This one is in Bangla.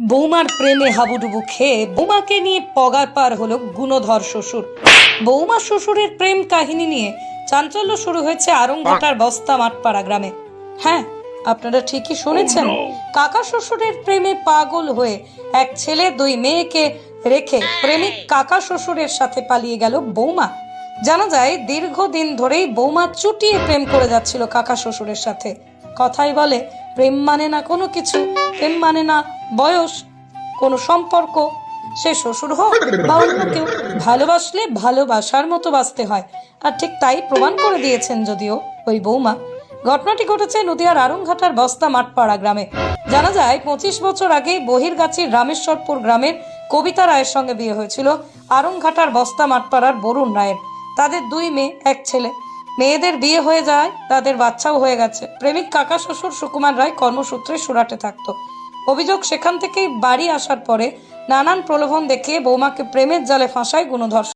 বৌমার প্রেমে হাবুডুবু খেয়ে বৌমাকে নিয়ে পগার পার হলো গুণধর শ্বশুর। বৌমা শ্বশুরের প্রেম কাহিনী নিয়ে চাঞ্চল্য শুরু হয়েছে আরংঘাটার বস্তা মাঠপাড়া গ্রামে। হ্যাঁ আপনারা ঠিকই শুনেছেন। কাকা শ্বশুরের প্রেমে পাগল হয়ে এক ছেলে দুই মেয়েকে রেখে প্রেমিক কাকা শ্বশুরের সাথে পালিয়ে গেল বৌমা। জানা যায় দীর্ঘদিন ধরেই বৌমা চুটিয়ে প্রেম করে যাচ্ছিল কাকা শ্বশুরের সাথে। কথাই বলে প্রেম মানে না কোনো কিছু প্রেম মানে না বয়স, কোনো সম্পর্ক, সে শ্বশুর হোক বা অন্য কেউ, ভালোবাসলে ভালোবাসার মতো বাঁচতে হয়। আর ঠিক তাই প্রমাণ করে দিয়েছেন যদিও ওই বৌমা। ঘটনাটি ঘটেছে নদিয়ার আরংঘাটার বস্তা মাঠপাড়া গ্রামে। জানা যায়, পঁচিশ বছর আগে বহিরগাছির রামেশ্বরপুর গ্রামের কবিতা রায়ের সঙ্গে বিয়ে হয়েছিল আরংঘাটার বস্তা মাঠপাড়ার বরুণ রায়ের। তাদের দুই মেয়ে, এক ছেলে। মেয়েদের বিয়ে হয়ে যায়, তাদের বাচ্চাও হয়ে গেছে। প্রেমিক কাকা শ্বশুর সুকুমার রায় কর্মসূত্রে সুরাটে থাকতো। অভিযোগ সেখান থেকেই বাড়ি আসার পরে নানান প্রলোভন দেখিয়ে বৌমাকে প্রেমের জালে ফাঁসায় গুণধর।